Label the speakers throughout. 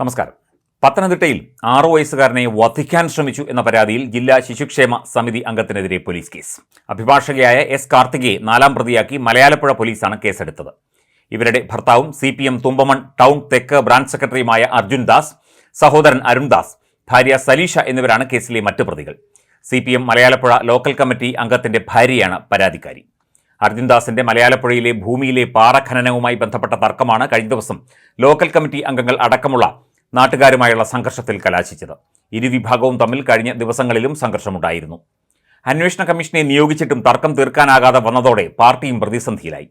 Speaker 1: നമസ്കാരം. പത്തനംതിട്ടയിൽ ആറു വയസ്സുകാരനെ വധിക്കാൻ ശ്രമിച്ചു എന്ന പരാതിയിൽ ജില്ലാ ശിശുക്ഷേമ സമിതി അംഗത്തിനെതിരെ പോലീസ് കേസ്. അഭിഭാഷകയായ എസ് കാർത്തികയെ നാലാം പ്രതിയാക്കി മലയാളപ്പുഴ പോലീസാണ് കേസെടുത്തത്. ഇവരുടെ ഭർത്താവും C P M Thumpamon town തെക്ക് ബ്രാഞ്ച് സെക്രട്ടറിയുമായ അർജുൻ ദാസ് സഹോദരൻ അരുൺ ദാസ് ഭാര്യ സലീഷ എന്നിവരാണ് കേസിലെ മറ്റു പ്രതികൾ. C P M Malayalappuzha local committee അംഗത്തിന്റെ ഭാര്യയാണ് പരാതിക്കാരി. അർജുൻദാസിന്റെ മലയാളപ്പുഴയിലെ ഭൂമിയിലെ പാറഖനനവുമായി ബന്ധപ്പെട്ട തർക്കമാണ് കഴിഞ്ഞ ദിവസം ലോക്കൽ കമ്മിറ്റി അംഗങ്ങൾ അടക്കമുള്ള നാട്ടുകാരുമായുള്ള സംഘർഷത്തിൽ കലാശിച്ചത്. ഇരുവിഭാഗവും തമ്മിൽ കഴിഞ്ഞ ദിവസങ്ങളിലും സംഘർഷമുണ്ടായിരുന്നു. അന്വേഷണ കമ്മീഷനെ നിയോഗിച്ചിട്ടും തർക്കം തീർക്കാനാകാതെ വന്നതോടെ പാർട്ടിയും പ്രതിസന്ധിയിലായി.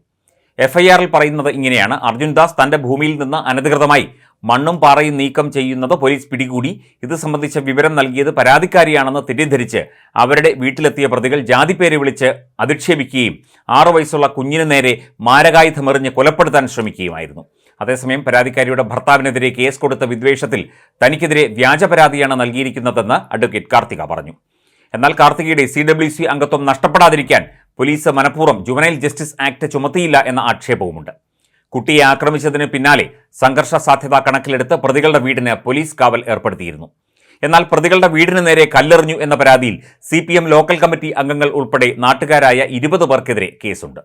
Speaker 1: എഫ്ഐആറിൽ പറയുന്നത് ഇങ്ങനെയാണ്. അർജുൻദാസ് തന്റെ ഭൂമിയിൽ നിന്ന് അനധികൃതമായി മണ്ണും പാറയും നീക്കം ചെയ്യുന്നത് പോലീസ് പിടികൂടി. ഇത് സംബന്ധിച്ച വിവരം നൽകിയത് പരാതിക്കാരിയാണെന്ന് തെറ്റിദ്ധരിച്ച് അവരുടെ വീട്ടിലെത്തിയ പ്രതികൾ ജാതിപ്പേര് വിളിച്ച് അധിക്ഷേപിക്കുകയും ആറു വയസ്സുള്ള കുഞ്ഞിനു നേരെ മാരകായുധമെറിഞ്ഞ് കൊലപ്പെടുത്താൻ ശ്രമിക്കുകയുമായിരുന്നു. അതേസമയം പരാതിക്കാരിയുടെ ഭർത്താവിനെതിരെ കേസ് കൊടുത്ത വിദ്വേഷത്തിൽ തനിക്കെതിരെ വ്യാജ പരാതിയാണ് നൽകിയിരിക്കുന്നതെന്ന് അഡ്വക്കേറ്റ് കാർത്തിക പറഞ്ഞു. എന്നാൽ കാർത്തികയുടെ സി ഡബ്ല്യു സി അംഗത്വം നഷ്ടപ്പെടാതിരിക്കാൻ പോലീസ് മനഃപൂർവം ജുവനൈൽ ജസ്റ്റിസ് ആക്ട് ചുമത്തിയില്ല എന്ന ആക്ഷേപവുമുണ്ട്. കുട്ടിയെ ആക്രമിച്ചതിന് പിന്നാലെ സംഘർഷ സാധ്യത കണക്കിലെടുത്ത് പ്രതികളുടെ വീടിന് പോലീസ് കാവൽ ഏർപ്പെടുത്തിയിരുന്നു. എന്നാൽ പ്രതികളുടെ വീടിന് നേരെ കല്ലെറിഞ്ഞു എന്ന പരാതിയിൽ സി ലോക്കൽ കമ്മിറ്റി അംഗങ്ങൾ ഉൾപ്പെടെ നാട്ടുകാരായ ഇരുപത് പേർക്കെതിരെ കേസുണ്ട്.